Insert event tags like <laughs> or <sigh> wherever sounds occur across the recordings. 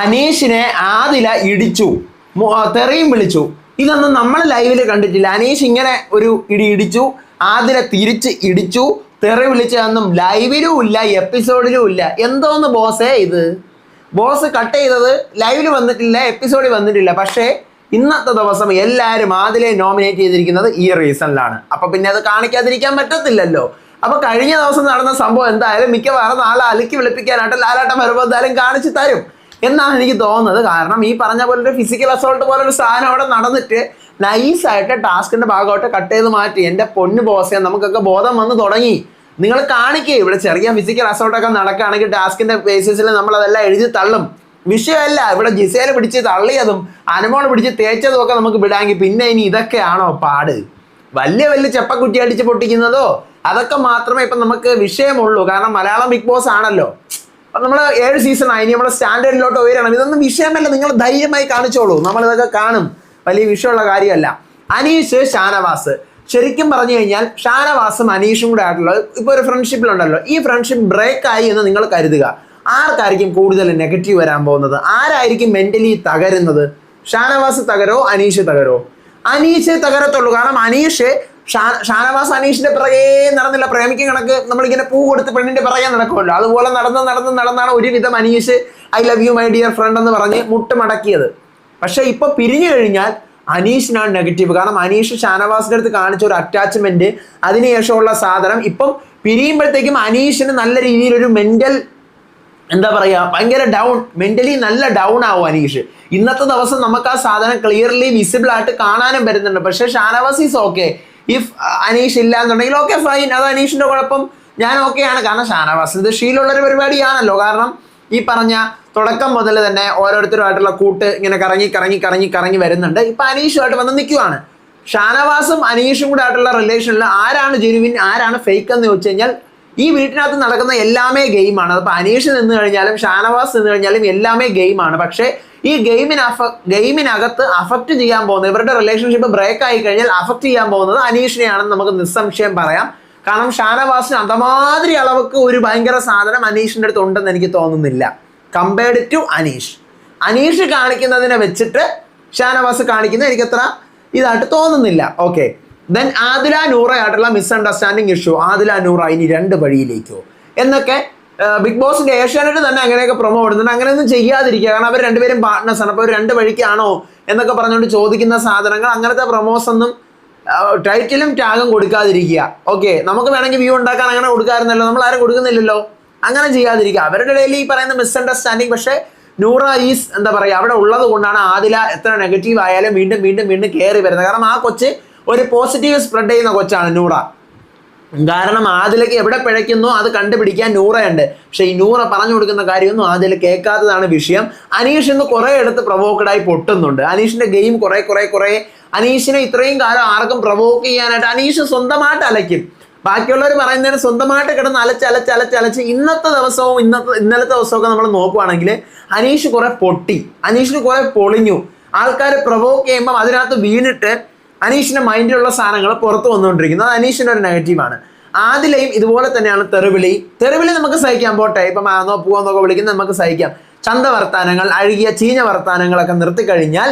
അനീഷിനെ ആദില ഇടിച്ചു. തെറിയും വിളിച്ചു. ഇതൊന്നും നമ്മൾ ലൈവിൽ കണ്ടിട്ടില്ല. അനീഷ് ഇങ്ങനെ ഒരു ഇടി ഇടിച്ചു. ആദില തിരിച്ച് ഇടിച്ചു. തെറി വിളിച്ചതൊന്നും ലൈവിലും ഇല്ല എപ്പിസോഡിലും ഇല്ല. എന്തോന്ന് ബോസേ ഇത്? ബോസ് കട്ട് ചെയ്തത് ലൈവിൽ വന്നിട്ടില്ല എപ്പിസോഡിൽ വന്നിട്ടില്ല. പക്ഷേ ഇന്നത്തെ ദിവസം എല്ലാവരും ആദിലെ നോമിനേറ്റ് ചെയ്തിരിക്കുന്നത് ഈ റീസണിലാണ് അപ്പൊ പിന്നെ അത് കാണിക്കാതിരിക്കാൻ പറ്റത്തില്ലല്ലോ. അപ്പൊ കഴിഞ്ഞ ദിവസം നടന്ന സംഭവം എന്തായാലും മിക്കവാറും നാളെ അലക്കി വിളിപ്പിക്കാനായിട്ട് ലാലാട്ടം വരുമ്പോൾ എന്തായാലും കാണിച്ചു തരും. എന്നാണ് എനിക്ക് തോന്നുന്നത്. കാരണം ഈ പറഞ്ഞ പോലെ ഒരു ഫിസിക്കൽ അസോൾട്ട് പോലെ ഒരു സാധനം അവിടെ നടന്നിട്ട് നൈസായിട്ട് ടാസ്കിന്റെ ഭാഗമായിട്ട് കട്ട് ചെയ്ത് മാറ്റി. എന്റെ പൊന്നു ബോസേ നമുക്കൊക്കെ ബോധം വന്ന് തുടങ്ങി. നിങ്ങൾ കാണിക്കേ ഇവിടെ ചെറിയ ഫിസിക്കൽ അസോൾട്ടൊക്കെ നടക്കുകയാണെങ്കിൽ ടാസ്കിന്റെ ബേസിസിൽ നമ്മൾ അതെല്ലാം എഴുതി തള്ളും. വിഷയമല്ല ഇവിടെ ജിസേൽ പിടിച്ച് തള്ളിയതും അനുമോൾ പിടിച്ച് തേച്ചതും ഒക്കെ നമുക്ക് വിടാമെങ്കിൽ പിന്നെ ഇനി ഇതൊക്കെയാണോ പാട്? വലിയ വലിയ ചെപ്പക്കുറ്റി അടിച്ച് പൊട്ടിക്കുന്നതോ? അതൊക്കെ മാത്രമേ ഇപ്പം നമുക്ക് വിഷയമുള്ളൂ. കാരണം മലയാളം ബിഗ് ബോസ് ആണല്ലോ. നമ്മൾ ഏഴ് സീസൺ ആയി. നമ്മുടെ സ്റ്റാൻഡേർഡിലോട്ട് ഉയരണം. ഇതൊന്നും വിഷയമല്ല. നിങ്ങൾ ധൈര്യമായി കാണിച്ചോളൂ. നമ്മൾ ഇതൊക്കെ കാണും. വലിയ വിഷയമുള്ള കാര്യമല്ല. അനീഷ് ഷാനവാസ്. ശരിക്കും പറഞ്ഞു കഴിഞ്ഞാൽ ഷാനവാസും അനീഷും കൂടെ ആയിട്ടുള്ള ഇപ്പൊ ഒരു ഫ്രണ്ട്ഷിപ്പിലുണ്ടല്ലോ ഈ ഫ്രണ്ട്ഷിപ്പ് ബ്രേക്ക് ആയി എന്ന് നിങ്ങൾ കരുതുക. ആർക്കായിരിക്കും കൂടുതൽ നെഗറ്റീവ് വരാൻ പോകുന്നത്? ആരായിരിക്കും മെന്റലി തകരുന്നത്? ഷാനവാസ് തകരോ അനീഷ് തകരോ? അനീഷ് തകരത്തുള്ളൂ. കാരണം അനീഷ് ഷാനവാസ് അനീഷിന്റെ പിറകെ നടന്നില്ല. പ്രേമിക്കും കണക്ക് നമ്മളിങ്ങനെ പൂ കൊടുത്ത് പെണ്ണിന്റെ പിറകെ നടക്കുമല്ലോ. അതുപോലെ നടന്ന് നടന്ന് നടന്നാണ് ഒരുവിധം Aneesh I love you my dear friend എന്ന് പറഞ്ഞ് മുട്ട് മടക്കിയത് പക്ഷെ ഇപ്പൊ പിരിഞ്ഞു കഴിഞ്ഞാൽ അനീഷിനാണ് നെഗറ്റീവ്. കാരണം അനീഷ് ഷാനവാസിന്റെ അടുത്ത് കാണിച്ച ഒരു അറ്റാച്ച്മെന്റ് അതിനുശേഷമുള്ള സാധനം ഇപ്പം പിരിയുമ്പോഴത്തേക്കും അനീഷിന് നല്ല രീതിയിൽ ഒരു മെന്റൽ എന്താ പറയുക ഭയങ്കര ഡൗൺ മെന്റലി നല്ല ഡൗൺ ആവും അനീഷ്. ഇന്നത്തെ ദിവസം നമുക്ക് ആ സാധനം ക്ലിയർലി വിസിബിൾ ആയിട്ട് കാണാനും പറ്റുന്നുണ്ട്. പക്ഷെ Shanavas is okay if Aneesh ഇല്ല എന്നുണ്ടെങ്കിൽ ഓക്കെ ഫൈൻ അത് അനീഷിന്റെ കുഴപ്പം. ഞാൻ ഓക്കെയാണ് കാരണം ഷാനവാസ് ഇത് ഷീലുള്ളൊരു പരിപാടിയാണല്ലോ. കാരണം ഈ പറഞ്ഞ തുടക്കം മുതൽ തന്നെ ഓരോരുത്തരുമായിട്ടുള്ള കൂട്ട് ഇങ്ങനെ കറങ്ങി കറങ്ങി കറങ്ങി കറങ്ങി വരുന്നുണ്ട്. ഇപ്പം അനീഷുമായിട്ട് വന്ന് നിൽക്കുവാണ്. ഷാനവാസും അനീഷും കൂടെ ആയിട്ടുള്ള റിലേഷനിൽ ആരാണ് ജെനുവിൻ ആരാണ് ഫേക്ക് എന്ന് ചോദിച്ചു കഴിഞ്ഞാൽ ഈ വീട്ടിനകത്ത് നടക്കുന്ന എല്ലാമേ ഗെയിമാണ് അതിപ്പോൾ അനീഷ് നിന്ന് കഴിഞ്ഞാലും ഷാനവാസ് നിന്ന് കഴിഞ്ഞാലും എല്ലാമേ ഗെയിമാണ് പക്ഷേ ഈ ഗെയിമിന് അഫ ഗെയിമിനകത്ത് അഫക്റ്റ് ചെയ്യാൻ പോകുന്നത് ഇവരുടെ റിലേഷൻഷിപ്പ് ബ്രേക്ക് ആയി കഴിഞ്ഞാൽ അഫക്റ്റ് ചെയ്യാൻ പോകുന്നത് അനീഷിനെയാണെന്ന് നമുക്ക് നിസ്സംശയം പറയാം. കാരണം ഷാനവാസിന് അതമാതിരി അളവൊക്കെ ഒരു ഭയങ്കര സാധനം അനീഷിന്റെ അടുത്ത് ഉണ്ടെന്ന് എനിക്ക് തോന്നുന്നില്ല. Compared to Aneesh. അനീഷ് കാണിക്കുന്നതിനെ വെച്ചിട്ട് ഷാനവാസ് കാണിക്കുന്നത് എനിക്കത്ര ഇതായിട്ട് തോന്നുന്നില്ല. ഓക്കെ ദെൻ ആദില നൂറയായിട്ടുള്ള മിസ്അണ്ടർസ്റ്റാൻഡിങ് ഇഷ്യൂ ആദില നൂറ ഇനി രണ്ട് വഴിയിലേക്കോ. എന്നൊക്കെ ബിഗ് ബോസിന്റെ ഏഷ്യാനെറ്റ് തന്നെ അങ്ങനെയൊക്കെ പ്രൊമോ ഇടുന്നുണ്ട്. അങ്ങനെയൊന്നും ചെയ്യാതിരിക്കുക. കാരണം അവർ രണ്ടുപേരും പാർട്ട്നേഴ്സ് ആണ്. അപ്പോൾ അവർ രണ്ട് വഴിക്കാണോ എന്നൊക്കെ പറഞ്ഞുകൊണ്ട് ചോദിക്കുന്ന സാധനങ്ങൾ അങ്ങനത്തെ പ്രൊമോസ് ഒന്നും ടൈറ്റിലും ടാഗും കൊടുക്കാതിരിക്കുക. ഓക്കെ നമുക്ക് വേണമെങ്കിൽ വ്യൂ ഉണ്ടാക്കാൻ അങ്ങനെ കൊടുക്കാറുണ്ടല്ലോ നമ്മൾ ആരും കൊടുക്കുന്നില്ലല്ലോ. അങ്ങനെ ചെയ്യാതിരിക്കുക. അവരുടെ ഇടയിൽ ഈ പറയുന്ന മിസ്അണ്ടർസ്റ്റാൻഡിങ് പക്ഷേ നൂറ ഈസ് എന്താ പറയുക അവിടെ ഉള്ളത് കൊണ്ടാണ് ആദില എത്ര നെഗറ്റീവ് ആയാലും വീണ്ടും വീണ്ടും വീണ്ടും കയറി വരുന്നത്. കാരണം ആ കൊച്ച് ഒരു പോസിറ്റീവ് സ്പ്രെഡ് ചെയ്യുന്ന കൊച്ചാണ് നൂറ. കാരണം ആദിലക്ക് എവിടെ പിഴയ്ക്കുന്നോ അത് കണ്ടുപിടിക്കാൻ നൂറയുണ്ട്. പക്ഷേ ഈ നൂറ പറഞ്ഞു കൊടുക്കുന്ന കാര്യമൊന്നും ആദില കേൾക്കാത്തതാണ് വിഷയം. അനീഷ് ഇന്ന് കുറെ എടുത്ത് പ്രൊവോക്കഡായി പൊട്ടുന്നുണ്ട്. അനീഷിന്റെ ഗെയിം കുറെ കുറെ കുറെ. അനീഷിനെ ഇത്രയും കാലം ആർക്കും പ്രൊവോക്ക് ചെയ്യാനായിട്ട് അനീഷ് സ്വന്തമായിട്ട് അലയ്ക്കും. ബാക്കിയുള്ളവർ പറയുന്നതിന് സ്വന്തമായിട്ട് കിടന്ന് അലച്ച് അലച്ച് അലച്ച് അലച്ച്. ഇന്നത്തെ ദിവസവും ഇന്നത്തെ ഇന്നലത്തെ ദിവസമൊക്കെ നമ്മൾ നോക്കുവാണെങ്കിൽ അനീഷ് കുറെ പൊട്ടി. അനീഷിന് കുറെ പൊളിഞ്ഞു. ആൾക്കാർ പ്രൊവോക്ക് ചെയ്യുമ്പം അതിനകത്ത് വീണിട്ട് അനീഷിന്റെ മൈൻഡിലുള്ള സാധനങ്ങൾ പുറത്ത് വന്നുകൊണ്ടിരിക്കുന്നത് അത് അനീഷിന്റെ ഒരു നെഗറ്റീവാണ് ആദിലയും ഇതുപോലെ തന്നെയാണ് തെറിവിളി തെറിവിളി നമുക്ക് സഹിക്കാം പോട്ടെ. ഇപ്പം ആന്നോ പോവാന്നൊക്കെ വിളിക്കുന്നത് നമുക്ക് സഹിക്കാം. ചന്ത വർത്താനങ്ങൾ അഴുകിയ ചീഞ്ഞ വർത്താനങ്ങളൊക്കെ നിർത്തിക്കഴിഞ്ഞാൽ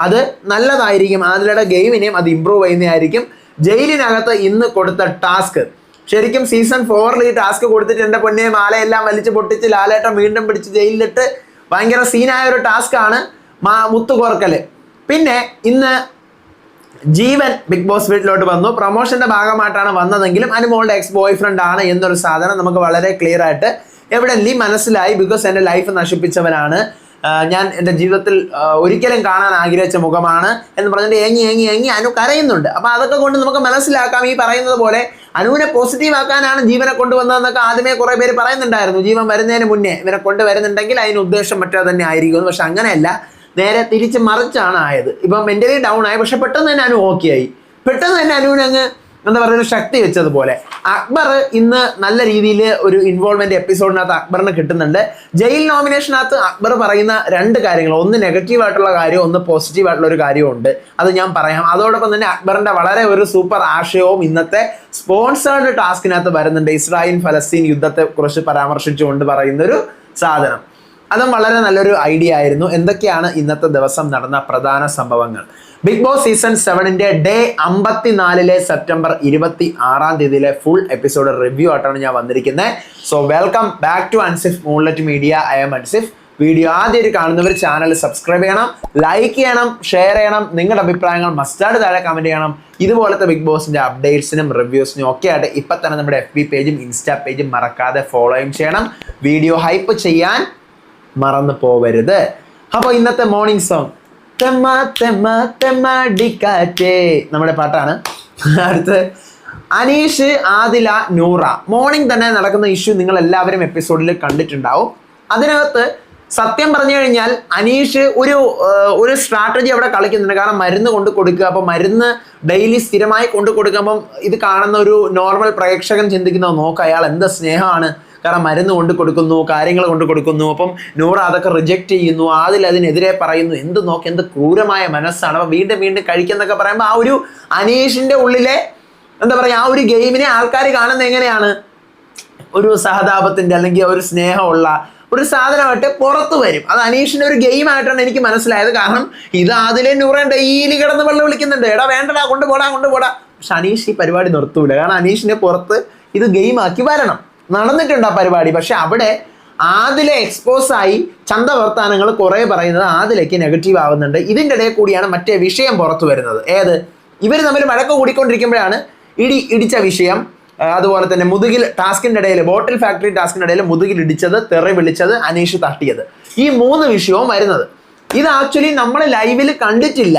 അത് നല്ലതായിരിക്കും. ആദിലയുടെ ഗെയിമിനെയും അത് ഇമ്പ്രൂവ് ചെയ്യുന്നതായിരിക്കും. ജയിലിനകത്ത് ഇന്ന് കൊടുത്ത ടാസ്ക് ശരിക്കും സീസൺ ഫോറിൽ ഈ ടാസ്ക് കൊടുത്തിട്ട് എന്റെ പൊന്നെ മാലയെല്ലാം വലിച്ച് പൊട്ടിച്ച് ലാലേട്ടം വീണ്ടും പിടിച്ച് ജയിലിലിട്ട് ഭയങ്കര സീനായ ഒരു ടാസ്ക് ആണ് മാ മുത്തുകോർക്കൽ. പിന്നെ ഇന്ന് ജീവൻ ബിഗ് ബോസ് വീട്ടിലോട്ട് വന്നു. പ്രൊമോഷന്റെ ഭാഗമായിട്ടാണ് വന്നതെങ്കിലും അനുമോളുടെ എക്സ് ബോയ് ഫ്രണ്ട് ആണ് എന്നൊരു സാധനം നമുക്ക് വളരെ ക്ലിയർ ആയിട്ട് എവിടെ എവിഡൻലി മനസ്സിലായി. ബിക്കോസ് എന്റെ ലൈഫ് നശിപ്പിച്ചവനാണ്. ഞാൻ എന്റെ ജീവിതത്തിൽ ഒരിക്കലും കാണാൻ ആഗ്രഹിച്ച മുഖമാണ് എന്ന് പറഞ്ഞിട്ട് ഏങ്ങി ഏങ്ങി ഏങ്ങി അനു കരയുന്നുണ്ട്. അപ്പൊ അതൊക്കെ കൊണ്ട് നമുക്ക് മനസ്സിലാക്കാം. ഈ പറയുന്നത് പോലെ അനുവിനെ പോസിറ്റീവ് ആക്കാനാണ് ജീവനെ കൊണ്ടുവന്നതെന്നൊക്കെ ആദ്യമേ കുറെ പേര് പറയുന്നുണ്ടായിരുന്നു. ജീവൻ വരുന്നതിന് മുന്നേ ഇവരെ കൊണ്ടുവരുന്നുണ്ടെങ്കിൽ അതിന് ഉദ്ദേശം മറ്റേ തന്നെ ആയിരിക്കും പക്ഷെ അങ്ങനെയല്ല. നേരെ തിരിച്ച് മറിച്ചാണ് ആയത്. ഇപ്പം മെന്റലി ഡൗൺ ആയി പക്ഷെ പെട്ടെന്ന് തന്നെ അനു ഓക്കെ ആയി. പെട്ടെന്ന് തന്നെ അനുവിന് അങ്ങ് എന്താ പറയുക ശക്തി വെച്ചതുപോലെ. അക്ബർ ഇന്ന് നല്ല രീതിയിൽ ഒരു ഇൻവോൾവ്മെന്റ് എപ്പിസോഡിനകത്ത് അക്ബറിന് കിട്ടുന്നുണ്ട്. ജയിൽ നോമിനേഷനകത്ത് അക്ബർ പറയുന്ന രണ്ട് കാര്യങ്ങൾ. ഒന്ന് നെഗറ്റീവ് ആയിട്ടുള്ള കാര്യം ഒന്ന് പോസിറ്റീവ് ആയിട്ടുള്ള ഒരു കാര്യമുണ്ട് അത് ഞാൻ പറയാം. അതോടൊപ്പം തന്നെ അക്ബറിന്റെ വളരെ ഒരു സൂപ്പർ ആശയവും ഇന്നത്തെ സ്പോൺസേർഡ് ടാസ്കിനകത്ത് വരുന്നുണ്ട്. ഇസ്രായേൽ ഫലസ്തീൻ യുദ്ധത്തെ കുറിച്ച് പരാമർശിച്ചുകൊണ്ട് പറയുന്ന ഒരു സാധനം. അതും വളരെ നല്ലൊരു ഐഡിയ ആയിരുന്നു. എന്തൊക്കെയാണ് ഇന്നത്തെ ദിവസം നടന്ന പ്രധാന സംഭവങ്ങൾ? ബിഗ് ബോസ് സീസൺ സെവനിന്റെ ഡേ അമ്പത്തിനാലിലെ സെപ്റ്റംബർ ഇരുപത്തി ആറാം തീയതിയിലെ ഫുൾ എപ്പിസോഡ് റിവ്യൂ ആയിട്ടാണ് ഞാൻ വന്നിരിക്കുന്നത്. So welcome back to Ansif moonlight media I M Ansif video ആദ്യം കാണുന്നവർ ചാനൽ സബ്സ്ക്രൈബ് ചെയ്യണം ലൈക്ക് ചെയ്യണം ഷെയർ ചെയ്യണം. നിങ്ങളുടെ അഭിപ്രായങ്ങൾ മസ്റ്റാർഡ് താഴെ കമന്റ് ചെയ്യണം. ഇതുപോലത്തെ ബിഗ് ബോസിന്റെ അപ്ഡേറ്റ്സിനും റിവ്യൂസിനും ഒക്കെ ആയിട്ട് ഇപ്പൊ തന്നെ നമ്മുടെ എഫ് ബി പേജും ഇൻസ്റ്റാ പേജും മറക്കാതെ ഫോളോയും ചെയ്യണം. വീഡിയോ ഹൈപ്പ് ചെയ്യാൻ മറന്നു പോവരുത്. അപ്പോൾ ഇന്നത്തെ മോർണിംഗ് സോങ് തെമ്മ നമ്മുടെ പാട്ടാണ്. അടുത്ത്. അനീഷ് ആദില നൂറ. മോർണിംഗ് തന്നെ നടക്കുന്ന ഇഷ്യൂ നിങ്ങൾ എല്ലാവരും എപ്പിസോഡിൽ കണ്ടിട്ടുണ്ടാവും. അതിനകത്ത് സത്യം പറഞ്ഞു കഴിഞ്ഞാൽ അനീഷ് ഒരു ഒരു സ്ട്രാറ്റജി അവിടെ കളിക്കുന്നുണ്ട്. കാരണം മരുന്ന് കൊണ്ട് കൊടുക്കുക. അപ്പൊ മരുന്ന് ഡെയിലി സ്ഥിരമായി കൊണ്ട് കൊടുക്കുമ്പം ഇത് കാണുന്ന ഒരു നോർമൽ പ്രേക്ഷകൻ ചിന്തിക്കുന്നത് നോക്ക് അയാൾ എന്ത് സ്നേഹമാണ്? കാരണം മരുന്ന് കൊണ്ട് കൊടുക്കുന്നു കാര്യങ്ങൾ കൊണ്ട് കൊടുക്കുന്നു. അപ്പം നൂറ അതൊക്കെ റിജക്റ്റ് ചെയ്യുന്നു. അതിൽ അതിനെതിരെ പറയുന്നു. എന്ത് നോക്കി എന്ത് ക്രൂരമായ മനസ്സാണ്. അപ്പം വീണ്ടും വീണ്ടും കഴിക്കുന്നൊക്കെ പറയുമ്പോൾ ആ ഒരു അനീഷിന്റെ ഉള്ളിലെ എന്താ പറയുക ആ ഒരു ഗെയിമിനെ ആൾക്കാർ കാണുന്നത് എങ്ങനെയാണ്? ഒരു സഹതാപത്തിന്റെ അല്ലെങ്കിൽ ഒരു സ്നേഹമുള്ള ഒരു സാധനമായിട്ട് പുറത്തു വരും. അത് അനീഷിന്റെ ഒരു ഗെയിമായിട്ടാണ് എനിക്ക് മനസ്സിലായത്. കാരണം ഇത് അതിലെ നൂറേൻ ഡെയിലി കിടന്ന് വെള്ളം വിളിക്കുന്നുണ്ട്. എടാ വേണ്ടടാ കൊണ്ടുപോടാ കൊണ്ടുപോടാ. പക്ഷെ അനീഷ് ഈ പരിപാടി നിർത്തൂല. കാരണം അനീഷിനെ പുറത്ത് ഇത് ഗെയിമാക്കി വരണം. നടന്നിട്ടുണ്ട് ആ പരിപാടി. പക്ഷെ അവിടെ ആദിലെ എക്സ്പോസ് ആയി ചന്ത വർത്താനങ്ങൾ കുറെ പറയുന്നത് ആദിലേക്ക് നെഗറ്റീവ് ആവുന്നുണ്ട്. ഇതിന്റെ ഇടയിൽ കൂടിയാണ് മറ്റേ വിഷയം പുറത്തു വരുന്നത്. ഏത്? ഇവർ തമ്മിൽ വഴക്ക് കൂടിക്കൊണ്ടിരിക്കുമ്പോഴാണ് ഇടി ഇടിച്ച വിഷയം. അതുപോലെ തന്നെ മുതുകിൽ ടാസ്കിന്റെ ഇടയിൽ ബോട്ടിൽ ഫാക്ടറി ടാസ്കിന്റെ ഇടയിൽ മുതുകിൽ ഇടിച്ചത് തെറി വിളിച്ചത് അനീഷ് തട്ടിയത്. ഈ മൂന്ന് വിഷയവും വരുന്നത്. ഇത് ആക്ച്വലി നമ്മൾ ലൈവിൽ കണ്ടിട്ടില്ല.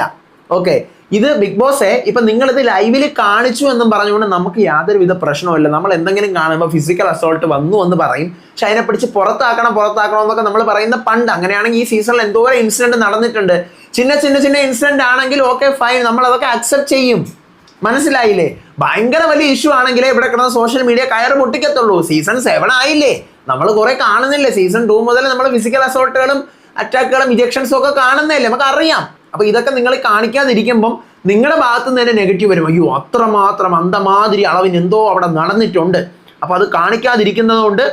ഓക്കെ ഇത് ബിഗ് ബോസെ ഇപ്പൊ നിങ്ങൾ ഇത് ലൈവിൽ കാണിച്ചു എന്നും പറഞ്ഞുകൊണ്ട് നമുക്ക് യാതൊരുവിധ പ്രശ്നവുമില്ല. നമ്മൾ എന്തെങ്കിലും കാണുമ്പോൾ ഫിസിക്കൽ അസോൾട്ട് വന്നു എന്ന് പറയും. പക്ഷെ അതിനെ പിടിച്ച് പുറത്താക്കണം പുറത്താക്കണം എന്നൊക്കെ നമ്മൾ പറയുന്ന പണ്ട്. അങ്ങനെയാണെങ്കിൽ ഈ സീസണിൽ എന്തോരം ഇൻസിഡന്റ് നടന്നിട്ടുണ്ട്. ചിന്ന ചിന്ന ചിന്ന ഇൻസിഡന്റ് ആണെങ്കിൽ ഓക്കെ ഫൈൻ നമ്മൾ അതൊക്കെ അക്സെപ്റ്റ് ചെയ്യും. മനസ്സിലായില്ലേ? ഭയങ്കര വലിയ ഇഷ്യൂ ആണെങ്കിലേ ഇവിടെ കിടന്ന സോഷ്യൽ മീഡിയ കയറി മുട്ടിക്കത്തുള്ളൂ സീസൺ സെവൻ ആയില്ലേ? നമ്മൾ കുറെ കാണുന്നില്ലേ? സീസൺ ടു മുതൽ നമ്മൾ ഫിസിക്കൽ അസോൾട്ടുകളും അറ്റാക്കുകളും ഇജക്ഷൻസും ഒക്കെ കാണുന്നില്ലേ നമുക്ക് അറിയാം അപ്പൊ ഇതൊക്കെ നിങ്ങൾ കാണിക്കാതിരിക്കുമ്പം നിങ്ങളുടെ ഭാഗത്ത് നിന്ന് തന്നെ നെഗറ്റീവ് വരും. അയ്യോ അത്രമാത്രം അന്തമാതിരി അളവിന് എന്തോ അവിടെ നടന്നിട്ടുണ്ട്. അപ്പൊ അത് കാണിക്കാതിരിക്കുന്നത് കൊണ്ട്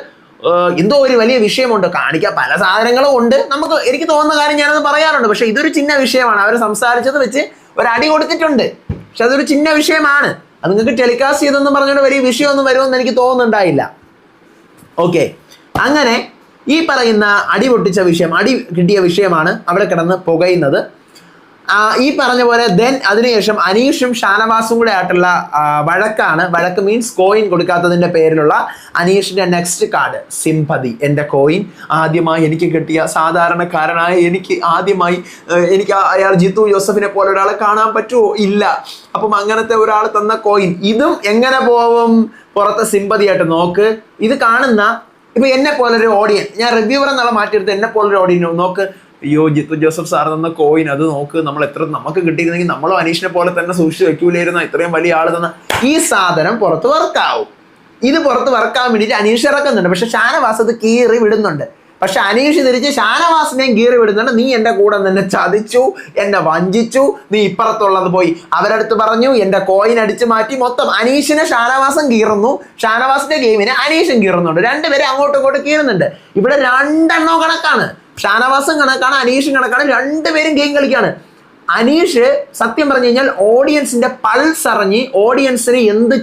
എന്തോ ഒരു വലിയ വിഷയമുണ്ട്. കാണിക്കാൻ പല സാധനങ്ങളും ഉണ്ട്. നമുക്ക് എനിക്ക് തോന്നുന്ന കാര്യം ഞാനത് പറയാറുണ്ട്. പക്ഷെ ഇതൊരു ചിന്ന വിഷയമാണ്. അവർ സംസാരിച്ചത് വെച്ച് ഒരു അടി കൊടുത്തിട്ടുണ്ട്. പക്ഷെ അതൊരു ചിന്ന വിഷയമാണ്. അത് നിങ്ങൾക്ക് ടെലികാസ്റ്റ് ചെയ്തെന്ന് പറഞ്ഞുകൊണ്ട് വലിയ വിഷയമൊന്നും വരുമെന്ന് എനിക്ക് തോന്നുന്നുണ്ടായില്ല. ഓക്കെ. അങ്ങനെ ഈ പറയുന്ന അടി പൊട്ടിച്ച വിഷയം അടി കിട്ടിയ വിഷയമാണ് അവിടെ കിടന്ന് പുകയുന്നത്. ഈ പറഞ്ഞ പോലെ ദെൻ അതിനുശേഷം അനീഷും ഷാനവാസും കൂടെ ആയിട്ടുള്ള വഴക്കാണ്. വഴക്ക് മീൻസ് കോയിൻ കൊടുക്കാത്തതിന്റെ പേരിലുള്ള അനീഷിന്റെ നെക്സ്റ്റ് കാർഡ് സിംപതി എന്റെ കോയിൻ ആദ്യമായി എനിക്ക് കിട്ടിയ സാധാരണക്കാരനായ എനിക്ക് ആദ്യമായി എനിക്ക് അയാൾ ജിത്തു ജോസഫിനെ പോലെ ഒരാളെ കാണാൻ പറ്റുമോ? ഇല്ല. അപ്പം അങ്ങനത്തെ ഒരാൾ തന്ന കോയിൻ ഇതും എങ്ങനെ പോവും? പുറത്തെ സിമ്പതി ആയിട്ട് നോക്ക്. ഇത് കാണുന്ന ഇപ്പൊ എന്നെ പോലൊരു ഓഡിയൻ ഞാൻ റിവ്യൂവർ എന്നുള്ള മാറ്റിയെടുത്ത് എന്നെ പോലൊരു ഓഡിയൻ നോക്ക്. അയ്യോ ജിത്തു ജോസഫ് സാർ തന്ന കോയിൻ അത് നോക്ക് നമ്മൾ എത്ര നമുക്ക് കിട്ടിയിരുന്നെങ്കിൽ നമ്മളും അനീഷിനെ പോലെ തന്നെ സൂക്ഷിച്ച് വെക്കൂലായിരുന്നു? ഇത്രയും വലിയ ആൾ തന്ന ഈ സാധനം പുറത്ത് വർക്കാവും. ഇത് പുറത്ത് വർക്കാൻ വേണ്ടിയിട്ട് അനീഷ് ഇറക്കുന്നുണ്ട്. പക്ഷെ ഷാനവാസ് അത് കീറി വിടുന്നുണ്ട്. പക്ഷെ അനീഷ് തിരിച്ച് ഷാനവാസിനെയും കീറി വിടുന്നുണ്ട്. നീ എന്റെ കൂടെ നിന്നെ ചതിച്ചു എന്നെ വഞ്ചിച്ചു നീ ഇപ്പുറത്തുള്ളത് പോയി. അവരടുത്ത് പറഞ്ഞു എന്റെ കോയിൻ അടിച്ചു മാറ്റി മൊത്തം അനീഷിനെ ഷാനവാസം കീറുന്നു. ഷാനവാസിന്റെ ഗെയിമിനെ അനീഷും കീറുന്നുണ്ട്. രണ്ടുപേരെ അങ്ങോട്ടും ഇങ്ങോട്ടും കീറുന്നുണ്ട്. ഇവിടെ രണ്ടെണ്ണോ കണക്കാണ്. ഷാനവാസും കണക്കാണ് അനീഷും കണക്കാണ് രണ്ടുപേരും ഗെയിം കളിക്കാണ്. അനീഷ് സത്യം പറഞ്ഞു കഴിഞ്ഞാൽ ഓഡിയൻസിന്റെ പൾസ് അറിഞ്ഞ് ഓഡിയൻസിന് എന്ത്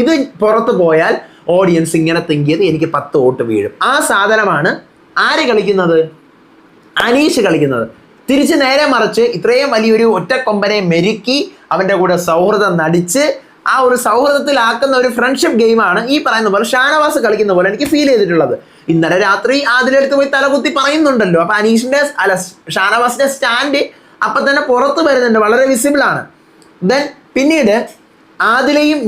ഇത് പുറത്ത് പോയാൽ ഓഡിയൻസ് ഇങ്ങനെ തിങ്കിയത് എനിക്ക് പത്ത് വോട്ട് വീഴും. ആ സാധനമാണ് ആര് കളിക്കുന്നത്? അനീഷ് കളിക്കുന്നത്. തിരിച്ച് നേരെ മറിച്ച് ഇത്രയും വലിയൊരു ഒറ്റക്കൊമ്പനെ മെരുക്കി അവന്റെ കൂടെ സൗഹൃദം നടിച്ച് ആ ഒരു സൗഹൃദത്തിലാക്കുന്ന ഒരു ഫ്രണ്ട്ഷിപ്പ് ഗെയിമാണ് ഈ പറയുന്ന പോലെ ഷാനവാസ് കളിക്കുന്ന പോലെ എനിക്ക് ഫീൽ ചെയ്തിട്ടുള്ളത്. ഇന്നലെ രാത്രി ആദിലെടുത്ത് പോയി തലകുത്തി പറയുന്നുണ്ടല്ലോ. അപ്പൊ അനീഷിന്റെ അല്ല ഷാനവാസിന്റെ സ്റ്റാൻഡ് അപ്പൊ തന്നെ പുറത്ത് വരുന്നുണ്ട് വളരെ വിസിബിൾ ആണ്. ദെൻ പിന്നീട് ആദിലയും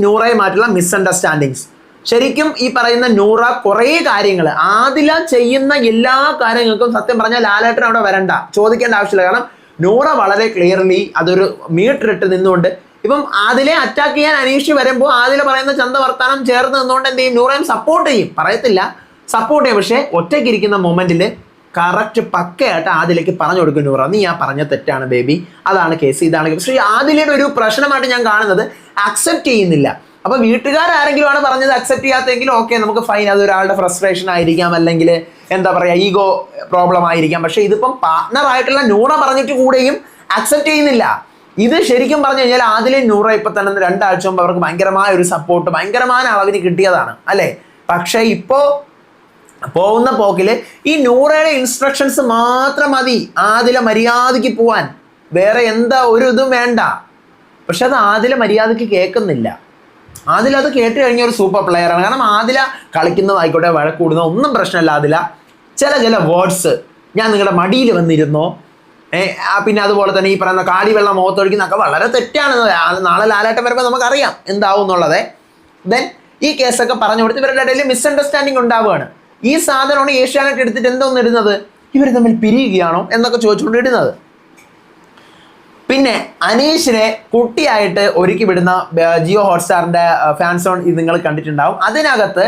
മിസ് അണ്ടർസ്റ്റാൻഡിങ്സ് ശരിക്കും ഈ പറയുന്ന നൂറ കുറേ കാര്യങ്ങൾ ആദില ചെയ്യുന്ന എല്ലാ കാര്യങ്ങൾക്കും സത്യം പറഞ്ഞാൽ ലാലേട്ടൻ അവിടെ വരണ്ട ചോദിക്കേണ്ട ആവശ്യമില്ല. കാരണം നൂറ വളരെ ക്ലിയർലി അതൊരു മീറ്റർ ഇട്ട് നിന്നുകൊണ്ട് ഇപ്പം ആദിലെ അറ്റാക്ക് ചെയ്യാൻ അനീഷ് വരുമ്പോൾ ആദില പറയുന്ന ചന്ത വർത്താനം ചേർന്ന് നിന്നുകൊണ്ട് എന്ത് ചെയ്യും? നൂറയും സപ്പോർട്ട് ചെയ്യും. പറയത്തില്ല. സപ്പോർട്ട് ചെയ്യാം പക്ഷേ ഒറ്റയ്ക്ക് ഇരിക്കുന്ന മൊമെന്റിൽ കറക്റ്റ് പക്കയായിട്ട് ആദിലേക്ക് പറഞ്ഞു കൊടുക്കുന്നു പറ നീ ആ പറഞ്ഞ തെറ്റാണ് ബേബി. അതാണ് കേസ് ഇതാണ് കേസ് പക്ഷേ ആദിലയുടെ ഒരു പ്രശ്നമായിട്ട് ഞാൻ കാണുന്നത് അക്സെപ്റ്റ് ചെയ്യുന്നില്ല. അപ്പൊ വീട്ടുകാരാരെങ്കിലും ആണ് പറഞ്ഞത് അക്സെപ്റ്റ് ചെയ്യാത്തെങ്കിൽ ഓക്കെ നമുക്ക് ഫൈൻ അത് ഒരാളുടെ ഫ്രസ്ട്രേഷൻ ആയിരിക്കാം. അല്ലെങ്കിൽ എന്താ പറയുക ഈഗോ പ്രോബ്ലം ആയിരിക്കാം. പക്ഷേ ഇതിപ്പം പാർട്ട്ണർ ആയിട്ടുള്ള നൂറ പറഞ്ഞിട്ട് കൂടെയും അക്സെപ്റ്റ് ചെയ്യുന്നില്ല. ഇത് ശരിക്കും പറഞ്ഞു കഴിഞ്ഞാൽ ആദിലെ നൂറ ഇപ്പൊ തന്നെ രണ്ടാഴ്ച മുമ്പ് അവർക്ക് ഭയങ്കരമായ ഒരു സപ്പോർട്ട് ഭയങ്കരമായ അളവിന് കിട്ടിയതാണ്. അല്ലേ? പക്ഷേ ഇപ്പോ പോകുന്ന പോക്കിൽ ഈ നൂറയുടെ ഇൻസ്ട്രക്ഷൻസ് മാത്രം മതി. ആദില മര്യാദയ്ക്ക് പോവാൻ. വേറെ എന്താ ഒരു ഇതും വേണ്ട. പക്ഷെ അത് ആദില മര്യാദയ്ക്ക് കേൾക്കുന്നില്ല. ആദില അത് കേട്ട് കഴിഞ്ഞ ഒരു സൂപ്പർ പ്ലെയർ ആണ്. കാരണം ആദില കളിക്കുന്നതായിക്കോട്ടെ വഴക്കൂടുന്ന ഒന്നും പ്രശ്നമല്ല ആദില. ചില ചില വേർഡ്സ് ഞാൻ നിങ്ങളുടെ മടിയിൽ വന്നിരുന്നോ. പിന്നെ അതുപോലെ തന്നെ ഈ പറയുന്ന കാടി വെള്ളം മുഖത്തൊഴിക്കുന്നൊക്കെ വളരെ തെറ്റാണ്. നാളെ ലാലാട്ടം വരുമ്പോൾ നമുക്കറിയാം എന്താവും എന്നുള്ളത്. ദെൻ ഈ കേസൊക്കെ പറഞ്ഞു കൊടുത്ത് ഇവരുടെ ഇടയിൽ മിസ്അണ്ടർസ്റ്റാൻഡിങ് ഉണ്ടാവുകയാണ്. ഈ സാധനമാണ് ഏഷ്യാനെറ്റ് എടുത്തിട്ട് എന്തോന്ന് ഇടുന്നത്? ഇവർ തമ്മിൽ പിരിയുകയാണോ എന്നൊക്കെ ചോദിച്ചുകൊണ്ട് ഇടുന്നത്. പിന്നെ അനീഷിനെ കുട്ടിയായിട്ട് ഒരുക്കി വിടുന്ന ജിയോ ഹോട്ട്സ്റ്റാറിന്റെ ഫാൻസോൺ ഇത് നിങ്ങൾ കണ്ടിട്ടുണ്ടാവും. അതിനകത്ത്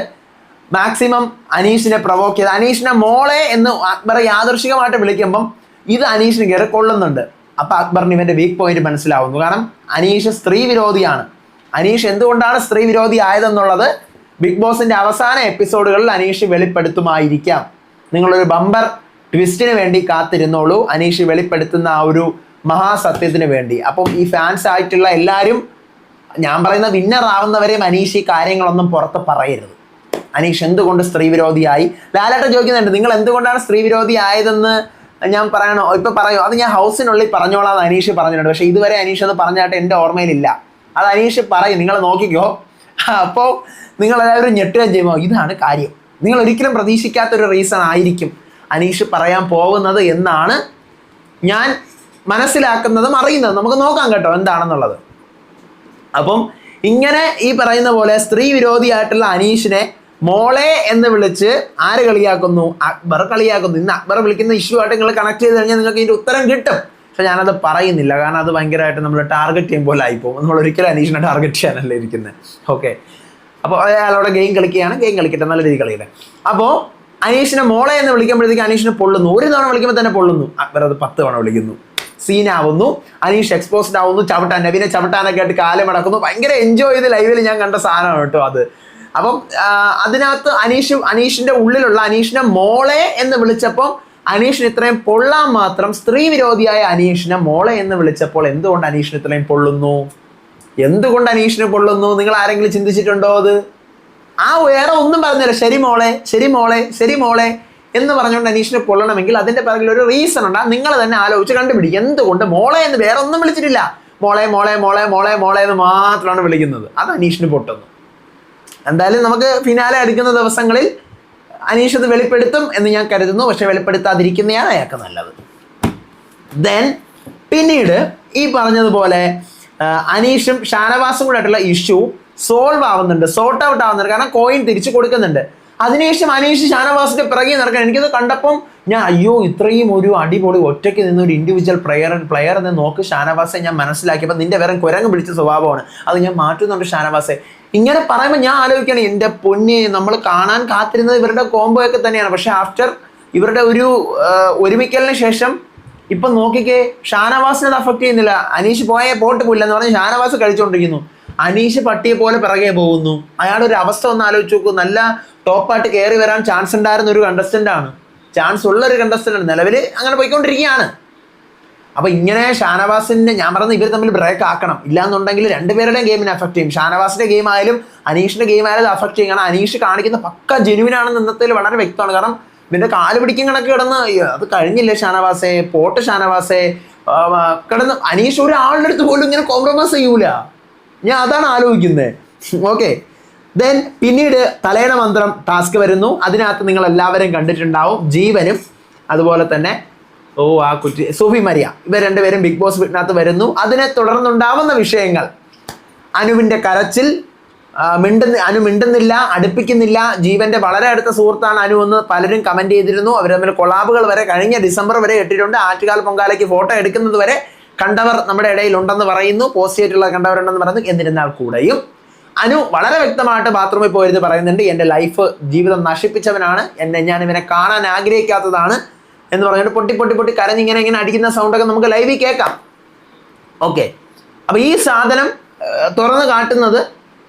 മാക്സിമം അനീഷിനെ പ്രൊവോക്ക് ചെയ്ത് അനീഷിനെ മോളെ എന്ന് അക്ബറെ യാദർശികമായിട്ട് വിളിക്കുമ്പം ഇത് അനീഷിന് കയറി കൊള്ളുന്നുണ്ട്. അപ്പൊ അക്ബറിന് ഇവന്റെ വീക്ക് പോയിന്റ് മനസ്സിലാവുന്നു. കാരണം അനീഷ് സ്ത്രീ വിരോധിയാണ്. അനീഷ് എന്തുകൊണ്ടാണ് സ്ത്രീ വിരോധി ആയതെന്നുള്ളത് ബിഗ് ബോസിന്റെ അവസാന എപ്പിസോഡുകളിൽ അനീഷ് വെളിപ്പെടുത്തുമായിരിക്കാം. നിങ്ങളൊരു ബമ്പർ ട്വിസ്റ്റിന് വേണ്ടി കാത്തിരുന്നോളൂ. അനീഷ് വെളിപ്പെടുത്തുന്ന ആ ഒരു മഹാസത്യത്തിന് വേണ്ടി. അപ്പം ഈ ഫാൻസ് ആയിട്ടുള്ള എല്ലാവരും ഞാൻ പറയുന്ന വിന്നർ ആവുന്നവരെയും അനീഷ് ഈ കാര്യങ്ങളൊന്നും പുറത്ത് പറയരുത്. അനീഷ് എന്തുകൊണ്ട് സ്ത്രീ വിരോധിയായി ലാലേട്ടൻ ചോദിക്കുന്നുണ്ട് നിങ്ങൾ എന്തുകൊണ്ടാണ് സ്ത്രീ വിരോധി ആയതെന്ന് ഞാൻ പറയണോ? ഇപ്പൊ പറയോ. അത് ഞാൻ ഹൗസിനുള്ളിൽ പറഞ്ഞോളാം അനീഷ് പറഞ്ഞിട്ടുണ്ട്. പക്ഷെ ഇതുവരെ അനീഷ് അത് പറഞ്ഞായിട്ട് എന്റെ ഓർമ്മയിലില്ല. അത് അനീഷ് പറയും നിങ്ങൾ നോക്കിക്കോ അപ്പോൾ നിങ്ങൾ എല്ലാവരും ഞെട്ടുകയും ചെയ്യുമോ? ഇതാണ് കാര്യം. നിങ്ങൾ ഒരിക്കലും പ്രതീക്ഷിക്കാത്തൊരു റീസൺ ആയിരിക്കും അനീഷ് പറയാൻ പോകുന്നത് എന്നാണ് ഞാൻ മനസ്സിലാക്കുന്നതും അറിയുന്നതും. നമുക്ക് നോക്കാം കേട്ടോ എന്താണെന്നുള്ളത്. അപ്പം ഇങ്ങനെ ഈ പറയുന്ന പോലെ സ്ത്രീ വിരോധിയായിട്ടുള്ള അനീഷിനെ മോളെ എന്ന് വിളിച്ച് ആര് കളിയാക്കുന്നു? അക്ബർ കളിയാക്കുന്നു. ഇന്ന് അക്ബർ വിളിക്കുന്ന ഇഷ്യൂ ആയിട്ട് നിങ്ങൾ കണക്ട് ചെയ്ത് കഴിഞ്ഞാൽ നിങ്ങൾക്ക് ഇതിന്റെ ഉത്തരം കിട്ടും. പക്ഷെ ഞാനത് പറയുന്നില്ല. കാരണം അത് ഭയങ്കരമായിട്ട് നമ്മൾ ടാർഗറ്റ് ചെയ്യുമ്പോൾ ആയിപ്പോകും നമ്മൾ ഒരിക്കലും അനീഷിനെ ടാർഗറ്റ് ചെയ്യാനല്ലേ ഇരിക്കുന്നത് ഓക്കെ അപ്പോൾ അയാളവിടെ ഗെയിം കളിക്കുകയാണ്. ഗെയിം കളിക്കട്ടെ. നല്ല രീതി കളിക്കട്ടെ. അപ്പോൾ അനീഷിനെ മോളെ എന്ന് വിളിക്കുമ്പോഴത്തേക്ക് അനീഷിനെ പൊള്ളുന്നു. ഒരു തവണ വിളിക്കുമ്പോൾ തന്നെ പൊള്ളുന്നു. അവരത് പത്ത് തവണ വിളിക്കുന്നു. സീനാവുന്നു അനീഷ് എക്സ്പോസ്ഡ് ആവുന്നു. ചവിട്ടാൻ നവീനെ ചവിട്ടാനൊക്കെ ആയിട്ട് കാലം അടക്കുന്നു. ഭയങ്കര എൻജോയ് ചെയ്ത് ലൈവിൽ ഞാൻ കണ്ട സാധനമാണ് കേട്ടോ അത്. അപ്പം അതിനകത്ത് അനീഷ് അനീഷിന്റെ ഉള്ളിലുള്ള അനീഷിനെ മോളെ എന്ന് വിളിച്ചപ്പോൾ അനീഷിന് ഇത്രയും പൊള്ളാൻ മാത്രം സ്ത്രീ വിരോധിയായ അനീഷിനെ മോളെ എന്ന് വിളിച്ചപ്പോൾ എന്തുകൊണ്ട് അനീഷിന് ഇത്രയും പൊള്ളുന്നു? എന്തുകൊണ്ട് അനീഷിന് പൊള്ളുന്നു? നിങ്ങൾ ആരെങ്കിലും ചിന്തിച്ചിട്ടുണ്ടോ അത്? ആ വേറെ ഒന്നും പറഞ്ഞില്ല. ശരി മോളെ ശരി മോളെ ശരി മോളെ എന്ന് പറഞ്ഞുകൊണ്ട് അനീഷിനെ പൊള്ളണമെങ്കിൽ അതിന്റെ പിറകിൽ ഒരു റീസൺ ഉണ്ട്. നിങ്ങൾ തന്നെ ആലോചിച്ച് കണ്ടുപിടിക്കും എന്തുകൊണ്ട് മോളെ എന്ന് വേറെ ഒന്നും വിളിച്ചിട്ടില്ല. മോളെ മോളെ മോളെ മോളെ മോളെ എന്ന് മാത്രമാണ് വിളിക്കുന്നത്. അത് അനീഷിന് പൊട്ടുന്നു. എന്തായാലും നമുക്ക് ഫിനാലെ അടിക്കുന്ന ദിവസങ്ങളിൽ അനീഷ് അത് വെളിപ്പെടുത്തും എന്ന് ഞാൻ കരുതുന്നു. പക്ഷെ വെളിപ്പെടുത്താതിരിക്കുന്നതാണ് അയാൾക്ക് നല്ലത്. ദെൻ പിന്നീട് ഈ പറഞ്ഞതുപോലെ അനീഷും ഷാനവാസും കൂടെ ആയിട്ടുള്ള ഇഷ്യൂ സോൾവ് ആവുന്നുണ്ട് സോർട്ട് ഔട്ട് ആവുന്നുണ്ട്. കാരണം കോയിൻ തിരിച്ചു കൊടുക്കുന്നുണ്ട്. അതിനുശേഷം അനീഷ് ഷാനവാസിന്റെ പിറകെ നടക്കാൻ എനിക്കത് കണ്ടപ്പം ഞാൻ അയ്യോ ഇത്രയും ഒരു അടിപൊളി ഒറ്റയ്ക്ക് നിന്ന് ഒരു ഇൻഡിവിജ്വൽ പ്ലെയർ പ്ലെയർ എന്ന് നോക്ക് ഷാനവാസെ. ഞാൻ മനസ്സിലാക്കിയപ്പോൾ നിന്റെ വേറെ കുരങ്ങ് പിടിച്ച സ്വഭാവമാണ്. അത് ഞാൻ മാറ്റുന്നുണ്ട് ഷാനവാസെ. ഇങ്ങനെ പറയുമ്പോൾ ഞാൻ ആലോചിക്കണം എന്റെ പൊന്നെ നമ്മൾ കാണാൻ കാത്തിരുന്നത് ഇവരുടെ കോംബോ ഒക്കെ തന്നെയാണ്. പക്ഷെ ആഫ്റ്റർ ഇവരുടെ ഒരു ഒരുമിക്കലിന് ശേഷം ഇപ്പം നോക്കിക്കേ ഷാനവാസിനെ അത് അഫക്റ്റ് ചെയ്യുന്നില്ല. അനീഷ് പോയേ പോട്ട് എന്ന് പറഞ്ഞ് ഷാനവാസ് കഴിച്ചുകൊണ്ടിരിക്കുന്നു അനീഷ് പട്ടിയെ പോലെ പിറകെ പോകുന്നു. അയാളുടെ ഒരു അവസ്ഥ ഒന്ന് ആലോചിച്ച് നോക്കൂ. നല്ല ടോപ്പായിട്ട് കയറി വരാൻ ചാൻസ് ഉണ്ടായിരുന്ന ഒരു കണ്ടസ്റ്റന്റ് ആണ്. ചാൻസ് ഉള്ള ഒരു കണ്ടസ്റ്റന്റ് ആണ്. നിലവിൽ അങ്ങനെ പോയിക്കൊണ്ടിരിക്കുകയാണ്. അപ്പൊ ഇങ്ങനെ ഷാനവാസിന്റെ ഞാൻ പറഞ്ഞ ഇവർ തമ്മിൽ ബ്രേക്ക് ആക്കണം. ഇല്ലാന്നുണ്ടെങ്കിൽ രണ്ടുപേരുടെയും ഗെയിമിനെ അഫക്ട് ചെയ്യും. ഷാനവാസിന്റെ ഗെയിം ആയാലും അനീഷിന്റെ ഗെയിം ആയാലും അഫക്ട് ചെയ്യും. കാരണം അനീഷ് കാണിക്കുന്ന പക്ക ജെനുവിൻ ആണെന്ന് ഇന്നത്തെ വളരെ വ്യക്തമാണ്. കാരണം ഇവന്റെ കാൽ പിടിക്കും കണക്ക് കിടന്ന് "അയ്യോ, അത് കഴിഞ്ഞില്ല ഷാനവാസെ? പോട്ട് ഷാനവാസെ. കിടന്ന് അനീഷ് ഒരാളുടെ അടുത്ത് പോലും ഇങ്ങനെ കോംപ്രമൈസ് ചെയ്യൂല. ഞാൻ അതാണ് ആലോചിക്കുന്നത് ഓക്കെ ദെൻ പിന്നീട് തലയണ മന്ത്രം ടാസ്ക് വരുന്നു. അതിനകത്ത് നിങ്ങൾ എല്ലാവരും കണ്ടിട്ടുണ്ടാവും ജീവനും. അതുപോലെ തന്നെ ഓ ആ കുറ്റി. Sophie Maria. ഇവർ രണ്ടുപേരും ബിഗ് ബോസ് വീട്ടിനകത്ത് വരുന്നു. അതിനെ തുടർന്നുണ്ടാവുന്ന വിഷയങ്ങൾ. അനുവിന്റെ കരച്ചിൽ മിണ്ടുന്ന അനു മിണ്ടുന്നില്ല അടുപ്പിക്കുന്നില്ല. ജീവന്റെ വളരെ അടുത്ത സുഹൃത്താണ് അനു എന്ന് പലരും കമന്റ് ചെയ്തിരുന്നു. അവർ തമ്മിൽ കൊളാബുകൾ വരെ കഴിഞ്ഞ ഡിസംബർ വരെ ഇട്ടിട്ടുണ്ട്. ആറ്റുകാൽ പൊങ്കാലയ്ക്ക് ഫോട്ടോ എടുക്കുന്നത് വരെ കണ്ടവർ നമ്മുടെ ഇടയിൽ ഉണ്ടെന്ന് പറയുന്നു. പോസ്റ്റ് ചെയ്തിട്ടുള്ള കണ്ടവരുണ്ടെന്ന് പറയുന്നു. എന്നിരുന്നാൽ കൂടെയും. അനു വളരെ വ്യക്തമായിട്ട് ബാത്റൂമിൽ പോയിരുന്നു പറയുന്നുണ്ട്. എന്റെ ലൈഫ് ജീവിതം നശിപ്പിച്ചവനാണ്. എന്നെ ഞാൻ ഇവനെ കാണാൻ ആഗ്രഹിക്കാത്തതാണ്. എന്ന് പറഞ്ഞിട്ട് പൊട്ടി പൊട്ടി പൊട്ടി കരഞ്ഞിങ്ങനെ ഇങ്ങനെ അടിക്കുന്ന സൗണ്ടൊക്കെ നമുക്ക് ലൈവിൽ കേൾക്കാം. ഓക്കെ അപ്പോൾ ഈ സാധനം തുറന്ന് കാട്ടുന്നത്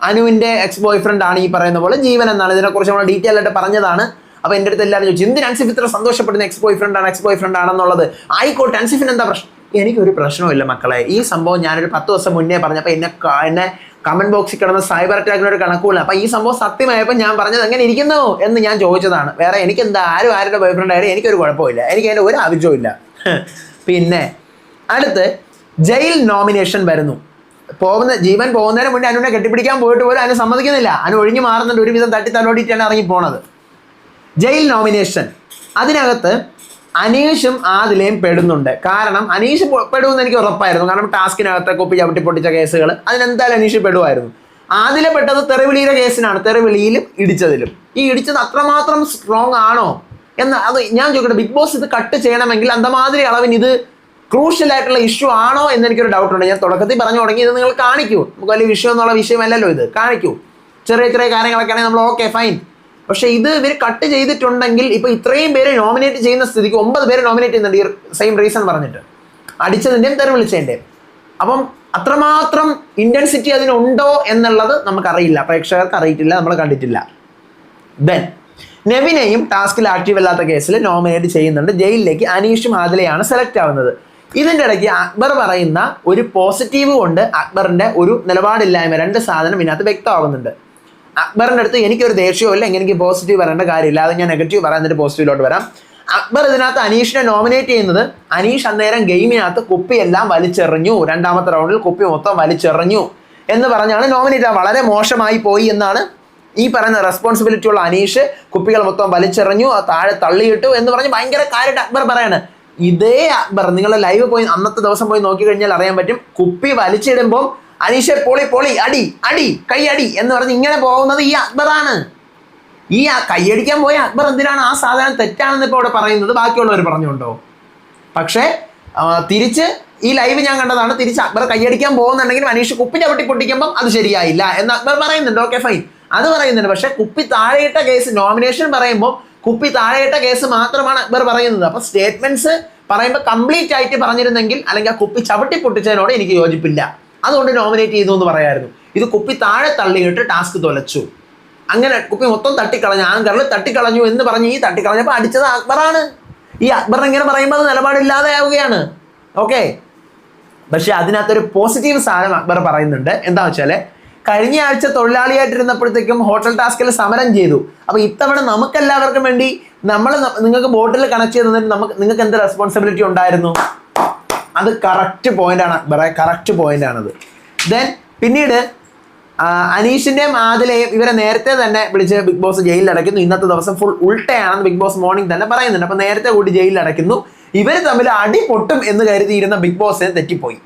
അനുവിന്റെ എക്സ് ബോയ് ഫ്രണ്ട് ആണ് ഈ പറയുന്ന പോലെ ജീവൻ എന്നാണ്. ഇതിനെക്കുറിച്ച് നമ്മൾ ഡീറ്റെയിൽ ആയിട്ട് പറഞ്ഞതാണ്. അപ്പോൾ എന്റെ അടുത്ത് എല്ലാവരും ചോദിച്ചു എന്തിനാണ് അൻസിഫ് ഇത്ര സന്തോഷപ്പെടുന്ന എക്സ് ബോയ് ഫ്രണ്ട് ആണ് എക്സ് ബോയ് ഫ്രണ്ട് ആണെന്നുള്ളത് ആയിക്കോട്ടെ അൻസിഫിന് എന്താ പ്രശ്നം? എനിക്കൊരു പ്രശ്നവുമില്ല മക്കളെ. ഈ സംഭവം ഞാനൊരു പത്ത് ദിവസം മുന്നേ പറഞ്ഞപ്പോൾ എന്നെ എന്നെ കമന്റ് ബോക്സിൽ കിടന്ന സൈബർ അറ്റാക്കിനൊരു കണക്കുമില്ല അപ്പൊ ഈ സംഭവം സത്യമായപ്പോൾ ഞാൻ പറഞ്ഞത് എങ്ങനെ ഇരിക്കുന്നു എന്ന് ഞാൻ ചോദിച്ചതാണ്. വേറെ എനിക്ക് എന്താ ആരും ആരുടെ ബോയ് ഫ്രണ്ട് ആയാലും എനിക്കൊരു കുഴപ്പമില്ല. എനിക്ക് അതിന്റെ ഒരു ആവശ്യവും <laughs> പിന്നെ അടുത്ത് ജയിൽ നോമിനേഷൻ വരുന്നു. പോകുന്ന ജീവൻ പോകുന്നതിന് മുന്നേ അനുവിനെ കെട്ടിപ്പിടിക്കാൻ പോയിട്ട് പോലും അനു സമ്മതിക്കുന്നില്ല. അനു ഒഴിഞ്ഞു മാറുന്നുണ്ട് ഒരുവിധം തട്ടി തലോടിയിട്ടാണ് ഇറങ്ങി പോണത്. ജയിൽ നോമിനേഷൻ അതിനകത്ത് അനീഷും ആദിലയും പെടുന്നുണ്ട്. കാരണം അനീഷ് പെടുമെന്ന് എനിക്ക് ഉറപ്പായിരുന്നു. കാരണം ടാസ്കിനകത്തെ കുപ്പി ചവിട്ടി പൊട്ടിച്ച കേസുകൾ അതിനെന്തായാലും അനീഷ് പെടുമായിരുന്നു. ആദിലെ പെട്ടത് തെറിവിളിയുടെ കേസിനാണ്. തെറിവിളിയിലും ഇടിച്ചതിലും. ഈ ഇടിച്ചത് അത്രമാത്രം സ്ട്രോങ് ആണോ? എന്ന് അത് ഞാൻ ചോദിക്കട്ടെ ബിഗ് ബോസ് ഇത് കട്ട് ചെയ്യണമെങ്കിൽ അന്തമാതിരി അളവിന് ഇത് ക്രൂഷ്യൽ ആയിട്ടുള്ള ഇഷ്യൂ ആണോ എന്ന് എനിക്കൊരു ഡൗട്ട് ഉണ്ട്. ഞാൻ തുടക്കത്തിൽ പറഞ്ഞു തുടങ്ങി ഇത് നിങ്ങൾ കാണിക്കൂ. നമുക്ക് വലിയ വിഷയം എന്നുള്ള വിഷയമല്ലല്ലോ ഇത്. കാണിക്കൂ. ചെറിയ ചെറിയ കാര്യങ്ങളൊക്കെ ആണെങ്കിൽ നമ്മൾ ഓക്കെ ഫൈൻ പക്ഷെ ഇത് ഇവർ കട്ട് ചെയ്തിട്ടുണ്ടെങ്കിൽ ഇപ്പോൾ ഇത്രയും പേര് നോമിനേറ്റ് ചെയ്യുന്ന സ്ഥിതിക്ക് ഒമ്പത് പേര് നോമിനേറ്റ് ചെയ്യുന്നുണ്ട് ഈ സെയിം റീസൺ പറഞ്ഞിട്ട്. അടിച്ചതിന്റെയും തെറി വിളിച്ചതിന്റെയും അപ്പം അത്രമാത്രം ഇന്റൻസിറ്റി അതിനുണ്ടോ എന്നുള്ളത് നമുക്കറിയില്ല. പ്രേക്ഷകർക്ക് അറിയിട്ടില്ല നമ്മൾ കണ്ടിട്ടില്ല. ദെൻ നെവിനെയും ടാസ്കിൽ ആക്റ്റീവ് അല്ലാത്ത കേസിൽ നോമിനേറ്റ് ചെയ്യുന്നുണ്ട്. ജയിലിലേക്ക് അനീഷും ആദിലയാണ് സെലക്ട് ആവുന്നത്. ഇതിന്റെ ഇടയ്ക്ക് അക്ബർ പറയുന്ന ഒരു പോസിറ്റീവ് കൊണ്ട് അക്ബറിന്റെ ഒരു നിലപാടില്ലായ്മ രണ്ട് സാധനം ഇതിനകത്ത് വ്യക്തമാകുന്നുണ്ട്. അക്ബറിന്റെ അടുത്ത് എനിക്കൊരു എങ്ങനെ എനിക്ക് പോസിറ്റീവ് പറയേണ്ട കാര്യമില്ല. അത് ഞാൻ നെഗറ്റീവ് പറയാൻ എന്നിട്ട് പോസിറ്റീവിലോട്ട് വരാം. അക്ബർ ഇതിനകത്ത് അനീഷിനെ നോമിനേറ്റ് ചെയ്യുന്നത് അനീഷ് അന്നേരം ഗെയിമിനകത്ത് കുപ്പിയെല്ലാം വലിച്ചെറിഞ്ഞു. രണ്ടാമത്തെ റൗണ്ടിൽ കുപ്പി മൊത്തം വലിച്ചെറിഞ്ഞു എന്ന് പറഞ്ഞാണ് നോമിനേറ്റ് വളരെ മോശമായി പോയി എന്നാണ് ഈ പറയുന്ന റെസ്പോൺസിബിലിറ്റി ഉള്ള അനീഷ് കുപ്പികൾ മൊത്തം വലിച്ചെറിഞ്ഞു ആ താഴെ തള്ളിയിട്ടു എന്ന് പറഞ്ഞ് ഭയങ്കര കാര്യമായിട്ട് അക്ബർ പറയാണ്. ഇതേ അക്ബർ നിങ്ങൾ ലൈവ് പോയി അന്നത്തെ ദിവസം പോയി നോക്കി കഴിഞ്ഞാൽ അറിയാൻ പറ്റും കുപ്പി വലിച്ചിടുമ്പോൾ അനീഷെ പൊളി പൊളി അടി അടി കൈ അടി എന്ന് പറഞ്ഞ് ഇങ്ങനെ പോകുന്നത് ഈ അക്ബറാണ്. ഈ ആ കൈയടിക്കാൻ പോയ അക്ബർ എന്തിനാണ്? ആ സാധനം തെറ്റാണെന്ന് ഇപ്പോൾ ഇവിടെ പറയുന്നത്. ബാക്കിയുള്ളവർ പറഞ്ഞുകൊണ്ടോ? പക്ഷേ തിരിച്ച് ഈ ലൈവ് ഞാൻ കണ്ടതാണ്. തിരിച്ച് അക്ബർ കൈയടിക്കാൻ പോകുന്നുണ്ടെങ്കിൽ അനീഷ് കുപ്പി ചവിട്ടി പൊട്ടിക്കുമ്പം അത് ശരിയായില്ല എന്ന് അക്ബർ പറയുന്നുണ്ട്. ഓക്കെ ഫൈൻ അത് പറയുന്നുണ്ട്. പക്ഷെ കുപ്പി താഴെയിട്ട കേസ് നോമിനേഷൻ പറയുമ്പോൾ കുപ്പി താഴെയിട്ട കേസ് മാത്രമാണ് അക്ബർ പറയുന്നത്. അപ്പൊ സ്റ്റേറ്റ്മെന്റ്സ് പറയുമ്പോൾ കംപ്ലീറ്റ് ആയിട്ട് പറഞ്ഞിരുന്നെങ്കിൽ അല്ലെങ്കിൽ ആ കുപ്പി ചവിട്ടി പൊട്ടിച്ചതിനോട് എനിക്ക് യോജിപ്പില്ല. അതുകൊണ്ട് നോമിനേറ്റ് ചെയ്തു എന്ന് പറയായിരുന്നു. ഇത് കുപ്പി താഴെ തള്ളിയിട്ട് ടാസ്ക് തൊലച്ചു. അങ്ങനെ കുപ്പി മൊത്തം തട്ടിക്കളഞ്ഞു. ആങ്കറിൽ തട്ടിക്കളഞ്ഞു എന്ന് പറഞ്ഞ് ഈ തട്ടിക്കളഞ്ഞപ്പോൾ അടിച്ചത് അക്ബറാണ് ഈ അക്ബർ ഇങ്ങനെ പറയുമ്പോൾ അത് നിലപാടില്ലാതെ ആവുകയാണ് ഓക്കെ പക്ഷെ അതിനകത്തൊരു പോസിറ്റീവ് സാധനം അക്ബർ പറയുന്നുണ്ട്. എന്താ വെച്ചാൽ കഴിഞ്ഞ ആഴ്ച തൊഴിലാളിയായിട്ടിരുന്നപ്പോഴത്തേക്കും ഹോട്ടൽ ടാസ്കിൽ സമരം ചെയ്തു. അപ്പൊ ഇത്തവണ നമുക്കെല്ലാവർക്കും വേണ്ടി നമ്മൾ നിങ്ങൾക്ക് ബോട്ടിൽ കണക്ട് ചെയ്ത് നമുക്ക് നിങ്ങൾക്ക് എന്ത് റെസ്പോൺസിബിലിറ്റി ഉണ്ടായിരുന്നു? അത് കറക്റ്റ് പോയിന്റ് ആണ്. അക്ബറെ കറക്റ്റ് പോയിന്റ് ആണത്. ദെൻ പിന്നീട് അനീഷിന്റെയും ആദിലെയും ഇവരെ നേരത്തെ തന്നെ വിളിച്ച് ബിഗ് ബോസ് ജയിലിൽ അടയ്ക്കുന്നു. ഇന്നത്തെ ദിവസം ഫുൾ ഉൾട്ടയാണെന്ന് ബിഗ് ബോസ് മോർണിംഗ് തന്നെ പറയുന്നുണ്ട്. അപ്പൊ നേരത്തെ കൂടി ജയിലിൽ അടയ്ക്കുന്നു. ഇവർ തമ്മിൽ അടി പൊട്ടും എന്ന് കരുതിയിരുന്ന ബിഗ് ബോസിനെ തെറ്റിപ്പോയി.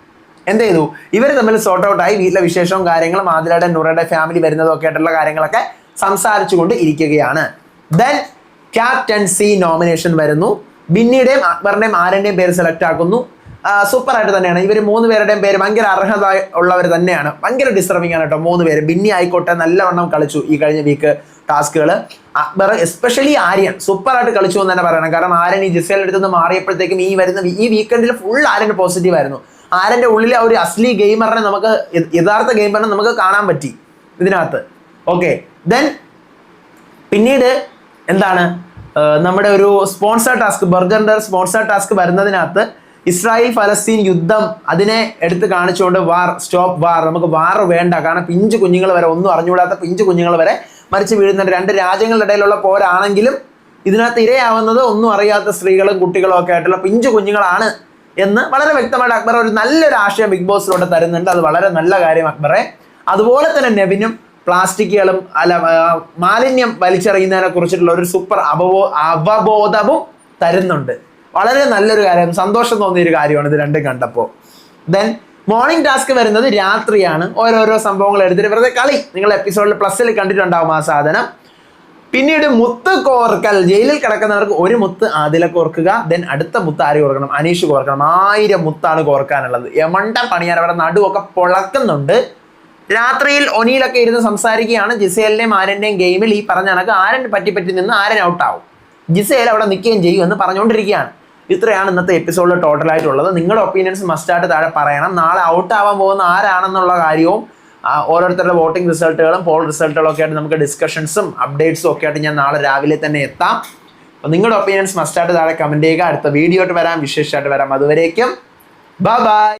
എന്ത് ചെയ്തു? ഇവർ തമ്മിൽ സോർട്ട് ഔട്ട് ആയി. വീട്ടിലെ വിശേഷവും കാര്യങ്ങളും ആദിലയുടെ നൂറയുടെ ഫാമിലി വരുന്നതും ഒക്കെ ആയിട്ടുള്ള കാര്യങ്ങളൊക്കെ സംസാരിച്ചുകൊണ്ട് ഇരിക്കുകയാണ്. ദെൻ ക്യാപ്റ്റൻസി നോമിനേഷൻ വരുന്നു. ബിന്നിയുടെയും അക്ബറിന്റെയും ആരന്റെയും പേര് സെലക്ട് ആക്കുന്നു. സൂപ്പർ ആയിട്ട് തന്നെയാണ്. ഇവർ മൂന്ന് പേരുടെയും പേര് ഭയങ്കര അർഹത ഉള്ളവർ തന്നെയാണ്. ഭയങ്കര ഡിസ്റ്റർബിംഗ് ആണ് കേട്ടോ മൂന്ന് പേര്. ബിന്നി ആയിക്കോട്ടെ നല്ലവണ്ണം കളിച്ചു ഈ കഴിഞ്ഞ വീക്ക് ടാസ്കുകൾ അക്ബർ എസ്പെഷ്യലി ആര്യൻ സൂപ്പർ ആയിട്ട് കളിച്ചു എന്ന് തന്നെ പറയണം. കാരണം ആര്യൻ ഈ ജിസേലിന്റെ അടുത്ത് നിന്ന് മാറിയപ്പോഴത്തേക്കും ഈ വരുന്ന ഈ വീക്കെൻഡിൽ ഫുൾ ആര്യൻ പോസിറ്റീവ് ആയിരുന്നു. ആര്യന്റെ ഉള്ളിലെ ഒരു അസ്ലി ഗെയിമറിനെ നമുക്ക് യഥാർത്ഥ ഗെയിമറിനെ നമുക്ക് കാണാൻ പറ്റി ഇതിനകത്ത്. ഓക്കെ ദെൻ പിന്നീട് എന്താണ്? നമ്മുടെ ഒരു സ്പോൺസർ ടാസ്ക് ബർഗറിന്റെ സ്പോൺസർ ടാസ്ക് വരുന്നതിനകത്ത് ഇസ്രായേൽ ഫലസ്തീൻ യുദ്ധം അതിനെ എടുത്ത് കാണിച്ചുകൊണ്ട് വാർ സ്റ്റോപ്പ് വാർ നമുക്ക് വാർ വേണ്ട. കാരണം പിഞ്ചു കുഞ്ഞുങ്ങൾ വരെ ഒന്നും അറിഞ്ഞുകൂടാത്ത പിഞ്ചു കുഞ്ഞുങ്ങൾ വരെ മരിച്ചു വീഴുന്നുണ്ട്. രണ്ട് രാജ്യങ്ങളുടെ ഇടയിലുള്ള പോരാണെങ്കിലും ഇതിനകത്ത് ഇരയാവുന്നത് ഒന്നും അറിയാത്ത സ്ത്രീകളും കുട്ടികളും ഒക്കെ ആയിട്ടുള്ള പിഞ്ചു കുഞ്ഞുങ്ങളാണ് എന്ന് വളരെ വ്യക്തമായിട്ട് അക്ബർ ഒരു നല്ലൊരു ആശയം ബിഗ് ബോസിലൂടെ തരുന്നുണ്ട്. അത് വളരെ നല്ല കാര്യം അക്ബറെ. അതുപോലെ തന്നെ നെവിനും പ്ലാസ്റ്റിക്കുകളും അല്ല മാലിന്യം വലിച്ചെറിയുന്നതിനെ കുറിച്ചിട്ടുള്ള ഒരു സൂപ്പർ അവബോ അവബോധവും തരുന്നുണ്ട്. വളരെ നല്ലൊരു കാര്യം സന്തോഷം തോന്നിയ ഒരു കാര്യമാണ് ഇത് രണ്ടും കണ്ടപ്പോൾ ദെൻ മോർണിംഗ് ടാസ്ക് വരുന്നത് രാത്രിയാണ്. ഓരോരോ സംഭവങ്ങൾ എടുത്തിട്ട് വെറുതെ കളി. നിങ്ങൾ എപ്പിസോഡിൽ പ്ലസ്സിൽ കണ്ടിട്ടുണ്ടാവും ആ സാധനം. പിന്നീട് മുത്ത് കോർക്കൽ. ജയിലിൽ കിടക്കുന്നവർക്ക് ഒരു മുത്ത് ആദില കോർക്കുക. ദെൻ അടുത്ത മുത്ത് ആര് കോർക്കണം? അനീഷ് കോർക്കണം. ആയിരം മുത്താണ് കോർക്കാനുള്ളത്. യമണ്ട പണിയാൻ അവിടെ നടുവൊക്കെ പൊളക്കുന്നുണ്ട്. രാത്രിയിൽ ഒനിയിലൊക്കെ ഇരുന്ന് സംസാരിക്കുകയാണ്. ജിസേലിന്റെയും ആരന്റെയും ഗെയിമിൽ ഈ പറഞ്ഞ കണക്ക് ആരൻ പറ്റി പറ്റി നിന്ന് ആരൻ ഔട്ടാവും ജിസേൽ അവിടെ നിൽക്കുകയും ചെയ്യും എന്ന് പറഞ്ഞുകൊണ്ടിരിക്കുകയാണ്. ഇത്രയാണ് ഇന്നത്തെ എപ്പിസോഡിൽ ടോട്ടൽ ആയിട്ടുള്ളത്. നിങ്ങളുടെ ഒപ്പീനിയൻസ് മസ്റ്റായിട്ട് താഴെ പറയണം. നാളെ ഔട്ട് ആവാൻ പോകുന്ന ആരാണെന്നുള്ള കാര്യവും ഓരോരുത്തരുടെ വോട്ടിംഗ് റിസൾട്ടുകളും പോൾ റിസൾട്ടുകളും ഒക്കെ ആയിട്ട് നമുക്ക് ഡിസ്കഷൻസും അപ്ഡേറ്റ്സും ഒക്കെ ആയിട്ട് ഞാൻ നാളെ രാവിലെ തന്നെ എത്താം. അപ്പോൾ നിങ്ങളുടെ ഒപ്പീനിയൻസ് മസ്റ്റായിട്ട് താഴെ കമന്റ് ചെയ്യുക. അടുത്ത വീഡിയോ ആയിട്ട് വരാം. വിശേഷമായിട്ട് വരാം. അതുവരേക്കും ബൈ ബൈ